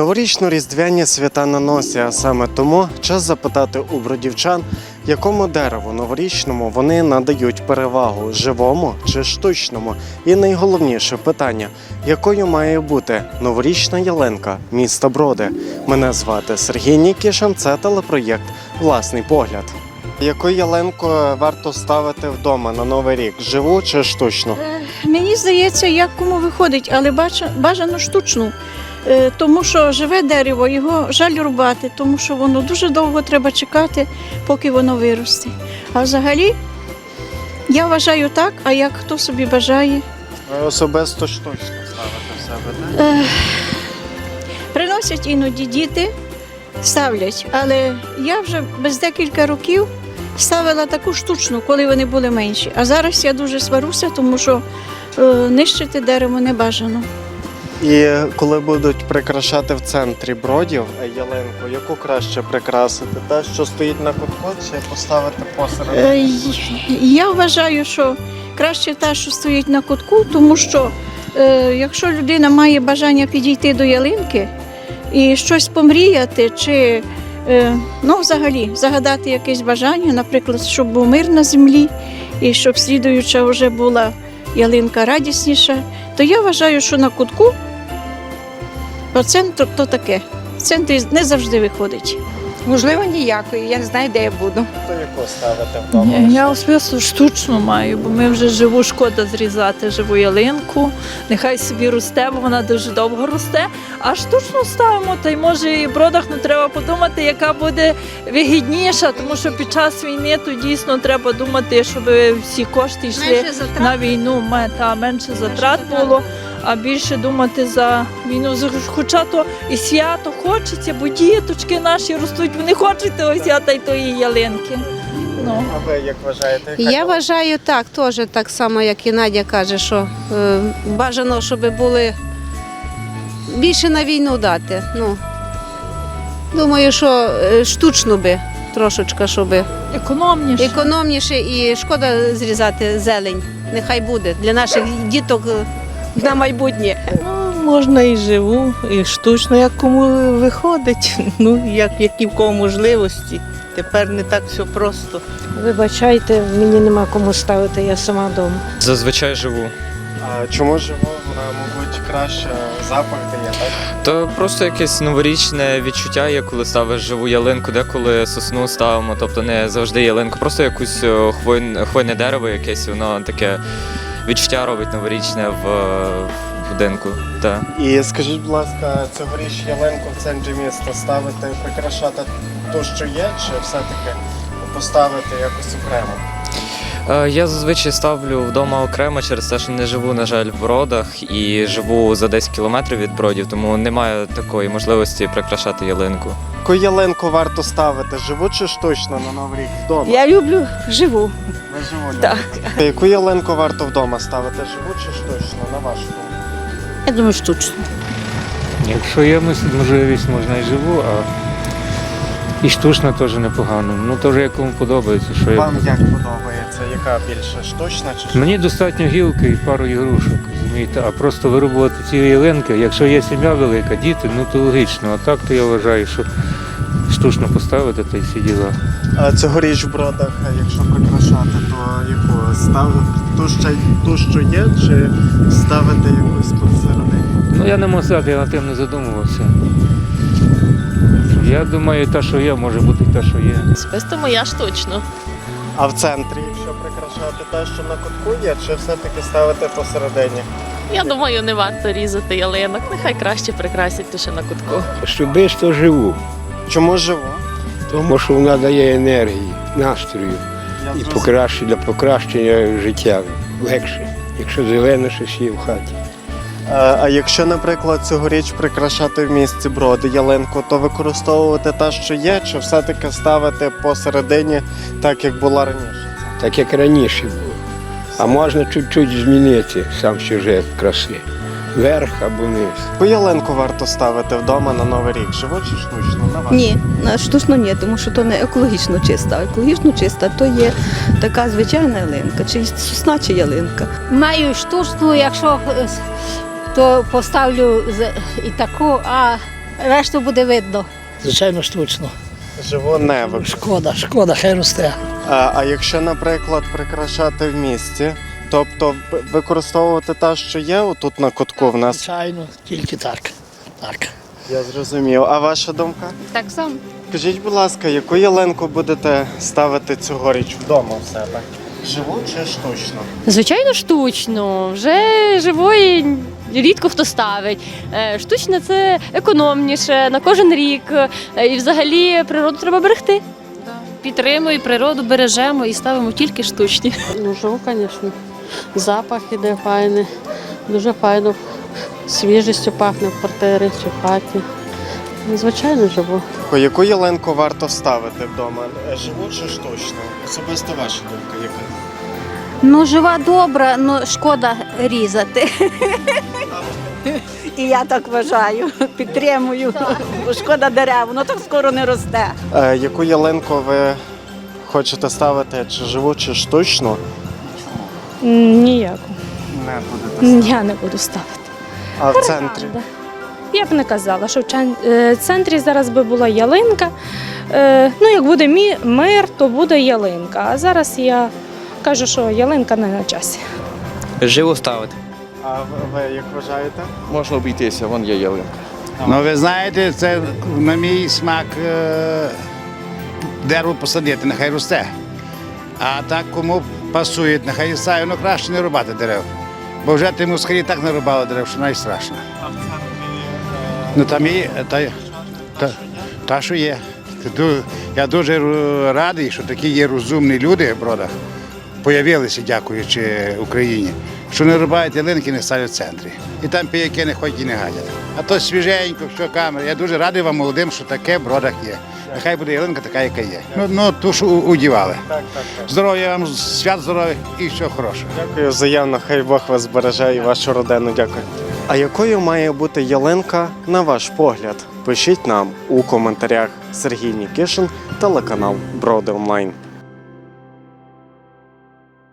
Новорічно-різдвяні свята на носі, а саме тому час запитати у бродівчан, якому дереву новорічному вони надають перевагу живому чи штучному. І найголовніше питання, якою має бути новорічна ялинка міста Броди. Мене звати Сергій Нікішин, це телепроєкт Власний погляд. Яку ялинку варто ставити вдома на новий рік? Живу чи штучну? Е, Мені здається, як кому виходить, але бажано штучну. Е, Тому що живе дерево, його жаль рубати, тому що воно дуже довго треба чекати, поки воно виросте. А взагалі, я вважаю так, а як хто собі бажає. Ви особисто штучно ставите в себе, так? Е, Приносять іноді діти, ставлять. Але я вже без декілька років ставила таку штучну, коли вони були менші. А зараз я дуже сваруся, тому що е, нищити дерево не бажано. І коли будуть прикрашати в центрі бродів е, ялинку, яку краще прикрасити? Те, що стоїть на кутку, чи поставити посеред? Е, Я вважаю, що краще та, що стоїть на кутку, тому що е, якщо людина має бажання підійти до ялинки і щось помріяти, чи ну, взагалі загадати якесь бажання, наприклад, щоб був мир на землі, і щоб слідуюча вже була ялинка радісніша, то я вважаю, що на кутку по центру то таке. В центрі не завжди виходить. Можливо, ніякої. Я не знаю, де я буду. То яку ставити вдома? Я особисто штучну маю, бо ми вже живу, шкода зрізати живу ялинку. Нехай собі росте, бо вона дуже довго росте. А штучну ставимо, та й може і в бродах ну, треба подумати, яка буде вигідніша, тому що під час війни то дійсно треба думати, щоб всі кошти йшли на війну, та менше затрат було. А більше думати за війну, хоча то і свято хочеться, бо діточки наші ростуть, вони хочуть того свята й тої ялинки. Ну. А ви як вважаєте? яка Я вважаю так, теж так само, як і Надя каже, що е, бажано, щоб були більше на війну дати. Ну, думаю, що е, штучно би трошечка, щоб Економніше. економніше і шкода зрізати зелень. Нехай буде для наших діток е, на майбутнє. Ну, можна і живу, і штучно, як кому виходить. Ну, як які в кого можливості. Тепер не так все просто. Вибачайте, мені нема кому ставити, я сама вдома. Зазвичай живу. А чому живу? Вона, мабуть, краще запах дає, так? То просто якесь новорічне відчуття є, коли ставиш живу ялинку, деколи сосну ставимо, тобто не завжди ялинку, просто якусь хвойне, хвойне дерево якесь, воно таке відчуття робить новорічне в, в будинку. Так. І скажіть, будь ласка, цьогоріч ялинку в центрі міста ставити, прикрашати ту, що є, чи все-таки поставити якось окремо? Е, Я зазвичай ставлю вдома окремо через те, що не живу, на жаль, в бродах і живу за 10 кілометрів від бродів, тому немає такої можливості прикрашати ялинку. Яку ялинку варто ставити, живу чи штучно на Новий рік вдома? Я люблю живу. Ви живу Так. Яку ялинку варто вдома ставити, живу чи штучно, на вашу думку? Я думаю, штучно. Якщо є мис- можливість, можна і живу, а і штучно теж непогано. Ну теж як кому подобається. Що я... Вам як подобається? Яка більше штучна чи? Мені достатньо гілки і пару ігрушок, розумієте, а просто вирубувати ці ялинки, якщо є сім'я велика, діти, ну то логічно. А так то я вважаю, що штучно поставити та й всі діла. А цьогоріч в бродах, якщо прикрашати, то яку ставити ту, що, ту, що є, чи ставити якусь посередині? Ну я не можу я над тим не задумувався. Я думаю, те, що є, може бути те, що є. Особисто моя штучно. А в центрі, якщо прикрашати те, що на кутку є, чи все-таки ставити посередині? Я думаю, не варто різати ялинок. Нехай краще прикрасять лише на кутку. Особисто живу, Чому живу? тому що вона дає енергії, настрою і покращення для покращення життя легше, якщо зелене щось є в хаті. А, а якщо, наприклад, цьогоріч прикрашати в місті броди ялинку, то використовувати те, що є, чи все-таки ставити посередині, так як було раніше? Так як раніше було. А можна чуть-чуть змінити сам сюжет краси. Верх або низ. Яку ялинку варто ставити вдома на Новий рік? Живу чи штучно? На Ні, на штучно ні, тому що то не екологічно чиста. Екологічно чиста то є така звичайна ялинка, чи сосна, чи ялинка. Маю штучну, якщо е, то поставлю з- і таку, а решту буде видно. Звичайно, штучно. Живу не ви. Шкода, шкода, хай росте. А, а якщо, наприклад, прикрашати в місті, тобто використовувати те, що є отут на кутку в нас, Звичайно, тільки так. Так. я зрозумів. А ваша думка? Так само. Скажіть, будь ласка, яку ялинку будете ставити цьогоріч вдома в себе? Живу чи штучно? Звичайно, штучно. Вже живої рідко хто ставить. Е, Штучне це економніше на кожен рік. Е, І взагалі природу треба берегти. Підтримую природу, бережемо і ставимо тільки штучні. Ну, живу, звісно. Запах іде файний, дуже файно. Свіжістю пахне в квартирі чи в хаті. Звичайно, живу. Яку ялинку варто ставити вдома? Живу чи штучно? Особисто ваша думка яка? Ну, жива добра, ну шкода різати. І я так вважаю, підтримую. Бо шкода дерев, воно так скоро не росте. Е, яку ялинку ви хочете ставити, чи живу, чи штучну? Ніяку. Не будете ставити. Я не буду ставити. А в центрі? Я б не казала, що в е, центрі зараз би була ялинка. Е, Ну, як буде мир, то буде ялинка. А зараз я кажу, що ялинка не на часі. Живу ставити. А ви, як вважаєте? Можна обійтися, вон є ялинка. Ну ви знаєте, це на мій смак е, дерево посадити, нехай росте. А так кому пасує, нехай саю, ну краще не рубати дерев. Бо вже ти москалі так не рубали дерев, що найстрашно. Ну там є та, та, та що є. Я дуже радий, що такі є розумні люди в бродах. Появилися, дякуючи Україні, що не рубають ялинки, не ставлять в центрі. І там піяки не ходять і не гадять. А то свіженько, що камера. Я дуже радий вам молодим, що таке в бродах є. Нехай буде ялинка така, яка є. Ну, ну ту, що удівали. так, так, так. Здоров'я вам, свят здоров'я і все хороше. Дякую взаємно, хай Бог вас береже і вашу родину. Дякую. А якою має бути ялинка на ваш погляд? Пишіть нам у коментарях Сергій Нікішин, телеканал Броди Онлайн.